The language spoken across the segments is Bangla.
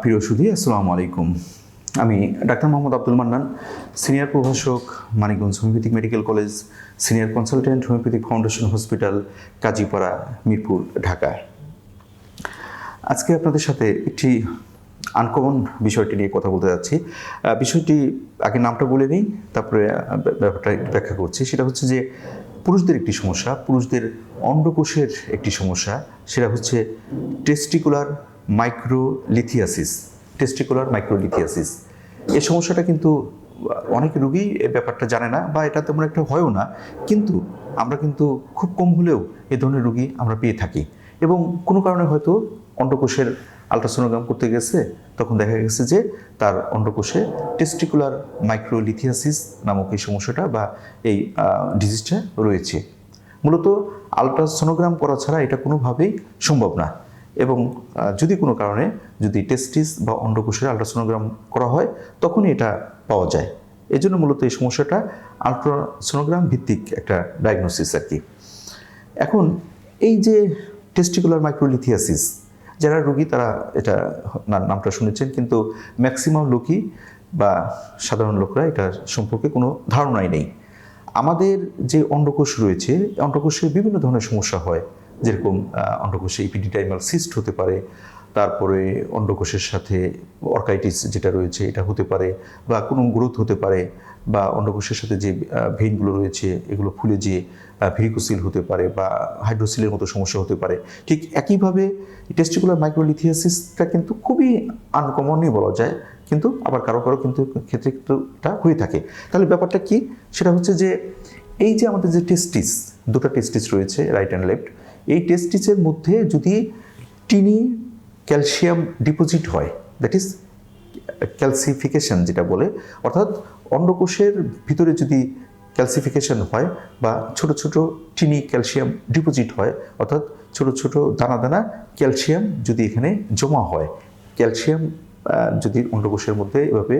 প্রিয় সুধী, আসসালামু আলাইকুম। আমি ডাক্তার মোহাম্মদ আব্দুল মান্নান, সিনিয়র প্রভাষক, Manikganj homeopathic medical college, senior consultant, homeopathic foundation hospital, Kazipara, Mirpur, Dhaka. আজকে আপনাদের সাথে একটি আনকমন বিষয়টি নিয়ে কথা বলতে যাচ্ছি। বিষয়টি আগে নামটা বলে নিই, তারপরে ব্যাপারটা ব্যাখ্যা করছি। সেটা হচ্ছে যে, পুরুষদের একটি সমস্যা, পুরুষদের অন্ডকোষের একটি সমস্যা, সেটা হচ্ছে টেস্টিকুলার মাইক্রোলিথিয়াসিস টেস্টিকুলার মাইক্রোলিথিয়াসিস। এই সমস্যাটা কিন্তু অনেক রুগী এই ব্যাপারটা জানে না বা এটা তেমন একটা হয়ও না। কিন্তু আমরা কিন্তু খুব কম হলেও এ ধরনের রুগী আমরা পেয়ে থাকি। এবং কোনো কারণে হয়তো অন্ডকোষের আলট্রাসোনোগ্রাম করতে গেছে, তখন দেখা গেছে যে তার অন্ডকোষে টেস্টিকুলার মাইক্রোলিথিয়াসিস নামক এই সমস্যাটা বা এই ডিজিজটা রয়েছে। মূলত আলট্রাসোনোগ্রাম করা ছাড়া এটা কোনোভাবেই সম্ভব না। এবং যদি কোনো কারণে যদি টেস্টিস বা অন্ডকোষের আলট্রাসোনোগ্রাম করা হয়, তখনই এটা পাওয়া যায়। এই জন্য মূলত এই সমস্যাটা আলট্রাসোনোগ্রাম ভিত্তিক একটা ডায়াগনোসিস আর কি। এখন, এই যে টেস্টিকুলার মাইক্রোলিথিয়াসিস যারা রোগী তারা এটা নামটা শুনেছেন, কিন্তু ম্যাক্সিমাম লোকই বা সাধারণ লোকরা এটা সম্পর্কে কোনো ধারণাই নেই। আমাদের যে অন্ডকোষ রয়েছে, অন্ডকোষে বিভিন্ন ধরনের সমস্যা হয়। যেরকম অন্ডকোষে ইপিডিটাইমাল সিস্ট হতে পারে, তারপরে অন্ডকোষের সাথে অর্কাইটিস যেটা রয়েছে এটা হতে পারে, বা কোনো গ্রোথ হতে পারে, বা অন্ডকোষের সাথে যে ভেইনগুলো রয়েছে এগুলো ফুলে যে ভেরিকোসিল হতে পারে বা হাইড্রোসিলের মতো সমস্যা হতে পারে। ঠিক একইভাবে টেস্টিকুলার মাইক্রোলিথিয়াসিসটা কিন্তু খুবই আনকমনই বলা যায়, কিন্তু আবার কারও কারও কিন্তু ক্ষেত্রে কিন্তু এটা হয়ে থাকে। তাহলে ব্যাপারটা কি? সেটা হচ্ছে যে, এই যে আমাদের যে টেস্টিস দুটো টেস্টিস রয়েছে রাইট অ্যান্ড লেফট এই টেস্টিসের মধ্যে যদি টিনি ক্যালসিয়াম ডিপোজিট হয় দ্যাট ইজ ক্যালসিফিকেশন যেটা বলে, অর্থাৎ অন্ডকোষের ভিতরে যদি ক্যালসিফিকেশন হয় বা ছোট ছোট টিনি ক্যালসিয়াম ডিপোজিট হয়, অর্থাৎ ছোট ছোট দানা দানা ক্যালসিয়াম যদি এখানে জমা হয় ক্যালসিয়াম যদি অন্ডকোষের মধ্যে এভাবে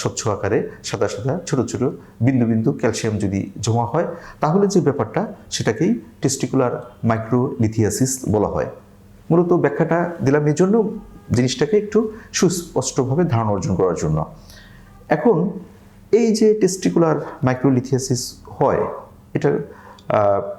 স্বচ্ছ আকারে সাদা সাদা ছোট ছোট বিন্দু বিন্দু ক্যালসিয়াম যদি জমা হয়, তাহলে যে ব্যাপারটা সেটাকেই টেস্টিকুলার মাইক্রোলিথিয়াসিস বলা হয়। মূলত ব্যাখ্যাটা দিলাম এই জন্য জিনিসটাকে একটু সুস্পষ্টভাবে ধারণা অর্জন করার জন্য। এখন, এই যে টেস্টিকুলার মাইক্রোলিথিয়াসিস হয়, এটার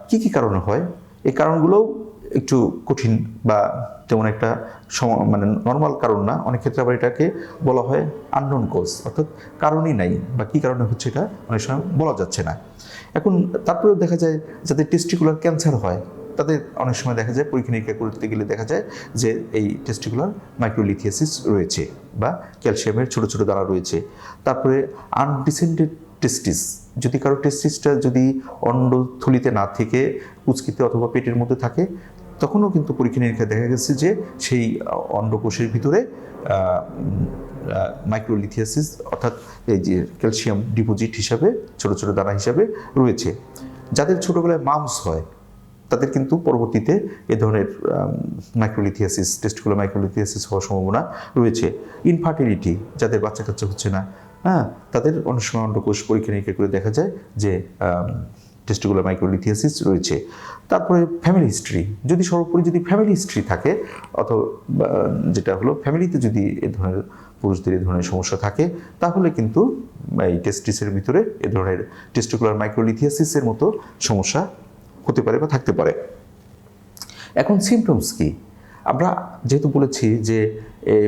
কি কি কারণে হয়? এই কারণগুলোও একটু কঠিন বা তেমন একটা সম- মানে নর্মাল কারণ না। অনেক ক্ষেত্রে আবার এটাকে বলা হয় আননোন কোজ অর্থাৎ কারণই নাই বা কী কারণে হচ্ছে এটা অনেক সময় বলা যাচ্ছে না। এখন তারপরেও দেখা যায় যাদের টেস্টিকুলার ক্যান্সার হয়, তাদের অনেক সময় দেখা যায় পরীক্ষা নিরীক্ষা করতে গেলে দেখা যায় যে এই টেস্টিকুলার মাইক্রোলিথিয়াসিস রয়েছে বা ক্যালসিয়ামের ছোট ছোট দ্বারা রয়েছে। তারপরে আনডিসেন্ডেড টেস্টিস যদি কারও টেস্টিসটা যদি অন্ডথলিতে না থেকে কুচকিতে অথবা পেটের মধ্যে থাকে তখনও কিন্তু পরীক্ষা নিরীক্ষা দেখা গেছে যে সেই অন্ডকোষের ভিতরে মাইক্রোলিথিয়াসিস অর্থাৎ এই যে ক্যালসিয়াম ডিপোজিট হিসাবে, ছোট ছোট দানা হিসাবে রয়েছে। যাদের ছোটোবেলায় মামস হয়, তাদের কিন্তু পরবর্তীতে এ ধরনের মাইক্রোলিথিয়াসিস টেস্টিকুলার মাইক্রোলিথিয়াসিস হওয়ার সম্ভাবনা রয়েছে। ইনফার্টিলিটি যাদের বাচ্চা কাচ্চা হচ্ছে না হ্যাঁ তাদের অনেক সময় অন্ডকোষ পরীক্ষা নিরীক্ষা করে দেখা যায় যে টেস্টিকুলার মাইক্রোলিথিয়াসিস রয়েছে। তারপরে ফ্যামিলি হিস্ট্রি যদি সর্বোপরি যদি ফ্যামিলি হিস্ট্রি থাকে, অথবা যেটা হলো ফ্যামিলিতে যদি এ ধরনের পুরুষদের এ ধরনের সমস্যা থাকে, তাহলে কিন্তু এই টেস্টিসের ভিতরে এ ধরনের টেস্টিকুলার মাইক্রোলিথিয়াসিসের মতো সমস্যা হতে পারে বা থাকতে পারে। এখন সিমটমস কি? আমরা যেহেতু বলেছি যে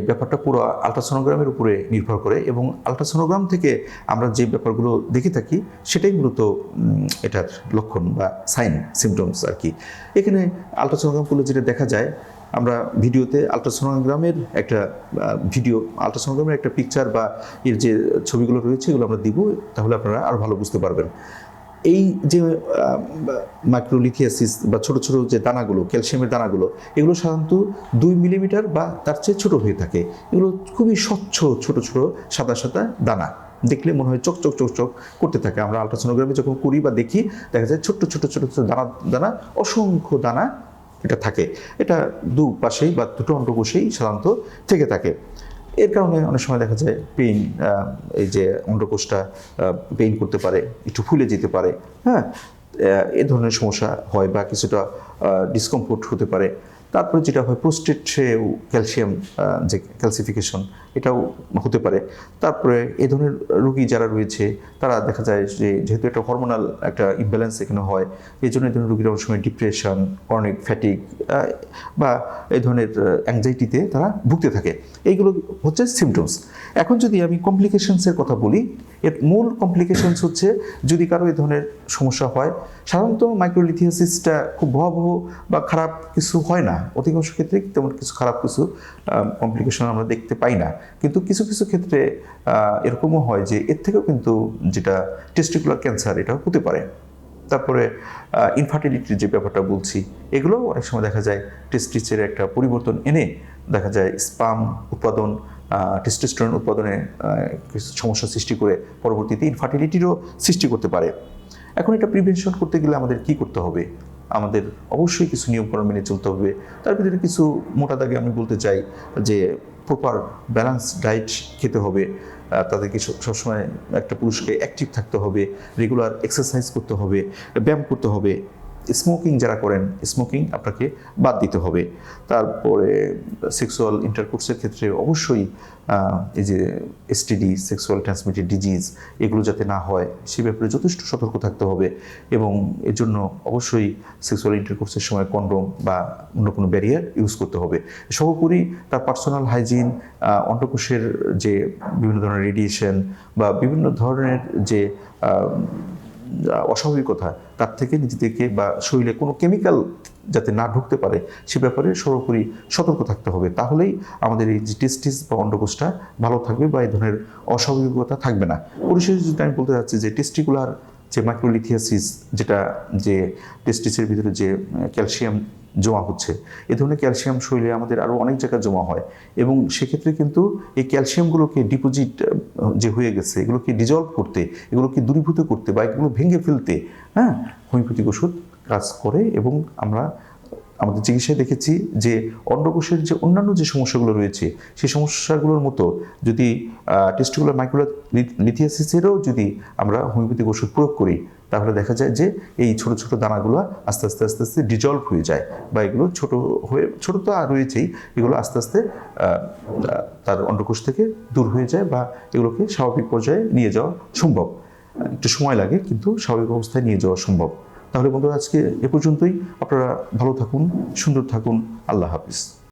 ব্যাপারটা পুরো আলট্রাসোনোগ্রামের উপরে নির্ভর করে এবং আলট্রাসোনোগ্রাম থেকে আমরা যে ব্যাপারগুলো দেখে থাকি, সেটাই মূলত এটার লক্ষণ বা সাইন সিমটমস আর কি। এখানে আলট্রাসোনোগ্রাম করলে যেটা দেখা যায়, আমরা ভিডিওতে আলট্রাসোনোগ্রামের একটা ভিডিও, আলট্রাসোনোগ্রামের একটা পিকচার বা এর যে ছবিগুলো রয়েছে, এগুলো আমরা দিব, তাহলে আপনারা আরও ভালো বুঝতে পারবেন। এই যে মাইক্রোলিথিয়াসিস বা ছোট ছোট যে দানাগুলো ক্যালসিয়ামের দানাগুলো, এগুলো সাধারণত দুই মিলিমিটার বা তার চেয়ে ছোট হয়ে থাকে। এগুলো খুবই স্বচ্ছ ছোট ছোট সাদা সাদা দানা। দেখলে মনে হয় চোখ চোখ চোখ করতে থাকে। আমরা আলট্রাসোনোগ্রামে যখন করি বা দেখি, দেখা যায় ছোট্ট ছোট ছোট ছোট দানা দানা, অসংখ্য দানা এটা থাকে। এটা দু পাশেই বা দুটো অন্ডকোষেই সাধারণত থেকে থাকে। এর কারণে অনেক সময় দেখা যায় পেইন এই যে অন্ডকোষটা পেইন করতে পারে, একটু ফুলে যেতে পারে হ্যাঁ? এ ধরনের সমস্যা হয় বা কিছুটা ডিসকমফোর্ট হতে পারে। তারপরে যেটা হয় প্রোস্টেটেও ক্যালসিয়াম যে ক্যালসিফিকেশন, এটাও হতে পারে। তারপরে এ ধরনের রোগী যারা রয়েছে, তারা দেখা যায় যে যেহেতু একটা হরমোনাল একটা ইমব্যালেন্স এখানে হয়, এই জন্য এই ধরনের রোগীরা অনেক সময় ডিপ্রেশন অনেক ফ্যাটিক বা এই ধরনের অ্যাংজাইটিতে তারা ভুগতে থাকে। এইগুলো হচ্ছে সিমটমস এখন যদি আমি কমপ্লিকেশনসের কথা বলি এর মূল কমপ্লিকেশনস হচ্ছে যদি কারও এই ধরনের সমস্যা হয়, সাধারণত মাইক্রোলিথিয়াসিসটা খুব ভয়াবহ বা খারাপ কিছু হয় না। অধিকাংশ ক্ষেত্রে তেমন কিছু খারাপ কিছু কমপ্লিকেশন আমরা দেখতে পাই না। কিন্তু কিছু কিছু ক্ষেত্রে এরকমও হয় যে এর থেকেও কিন্তু যেটা টেস্টিকুলার ক্যান্সার এটাও হতে পারে। তারপরে ইনফার্টিলিটির যে ব্যাপারটা বলছি এগুলো অনেক সময় দেখা যায় টেস্টিসের একটা পরিবর্তন এনে দেখা যায় স্পাম উৎপাদন টেস্টোস্টেরন উৎপাদনে কিছু সমস্যা সৃষ্টি করে পরবর্তীতে ইনফার্টিলিটিরও সৃষ্টি করতে পারে। এখন এটা প্রিভেনশন করতে গেলে আমাদের কি করতে হবে? আমাদের অবশ্যই কিছু নিয়মকানুন মেনে চলতে হবে। তার ভিতরে কিছু মোটা দাগে আমি বলতে চাই যে প্রপার ব্যালেন্স ডায়েট খেতে হবে। তাদেরকে সবসময় একটা পুরুষকে অ্যাক্টিভ থাকতে হবে। রেগুলার এক্সারসাইজ করতে হবে। ব্যায়াম করতে হবে। স্মোকিং যারা করেন স্মোকিং আপনাকে বাদ দিতে হবে। তারপরে সেক্সুয়াল ইন্টারকোর্সের ক্ষেত্রে অবশ্যই এই যে এসটিডি সেক্সুয়াল ট্রান্সমিটেড ডিজিজ এগুলো যাতে না হয়, সে ব্যাপারে যথেষ্ট সতর্ক থাকতে হবে এবং এর জন্য অবশ্যই সেক্সুয়াল ইন্টারকোর্সের সময় কন্ডোম বা অন্য কোনো ব্যারিয়ার ইউজ করতে হবে। সর্বোপরি তার পার্সোনাল হাইজিন অন্ডকোষের যে বিভিন্ন ধরনের রেডিয়েশন বা বিভিন্ন ধরনের যে অস্বাভাবিকতা তার থেকে নিজেদেরকে বা শরীরে কোনো কেমিক্যাল যাতে না ঢুকতে পারে, সে ব্যাপারে সর্বোপরি সতর্ক থাকতে হবে। তাহলেই আমাদের এই টেস্টিস বা অন্ডকোষটা ভালো থাকবে বা এই ধরনের অস্বাভাবিকতা থাকবে না। পরিশেষে যেটা আমি বলতে চাচ্ছি যে টেস্টিকুলার যে মাইক্রোলিথিয়াসিস যেটা যে টেস্টিসের ভিতরে যে ক্যালসিয়াম জমা হচ্ছে, এ ধরনের ক্যালসিয়াম শরীরে আমাদের আরও অনেক জায়গায় জমা হয় এবং সেক্ষেত্রে কিন্তু এই ক্যালসিয়ামগুলোকে ডিপোজিট যে হয়ে গেছে এগুলোকে ডিজলভ করতে এগুলোকে দূরীভূত করতে বা এগুলো ভেঙে ফেলতে হ্যাঁ? হোমিওপ্যাথিক ওষুধ কাজ করে এবং আমরা, আমাদের চিকিৎসায় দেখেছি যে অন্ডকোষের যে অন্যান্য যে সমস্যাগুলো রয়েছে, সেই সমস্যাগুলোর মতো যদি টেস্টগুলো মাইক্রো লিথিয়াসিসেরও যদি আমরা হোমিওপ্যাথিক ওষুধ প্রয়োগ করি তাহলে দেখা যায় যে এই ছোট ছোট দানাগুলো আস্তে আস্তে আস্তে আস্তে ডিজলভ হয়ে যায় বা এগুলো ছোট হয়ে, ছোট তো আর রয়েছেই, এগুলো আস্তে আস্তে তার অন্ডকোষ থেকে দূর হয়ে যায় বা এগুলোকে স্বাভাবিক পর্যায়ে নিয়ে যাওয়া সম্ভব। একটু সময় লাগে, কিন্তু স্বাভাবিক অবস্থায় নিয়ে যাওয়া সম্ভব। তাহলে বন্ধুরা, আজকে এ পর্যন্তই। আপনারা ভালো থাকুন, সুন্দর থাকুন। আল্লাহ হাফিজ।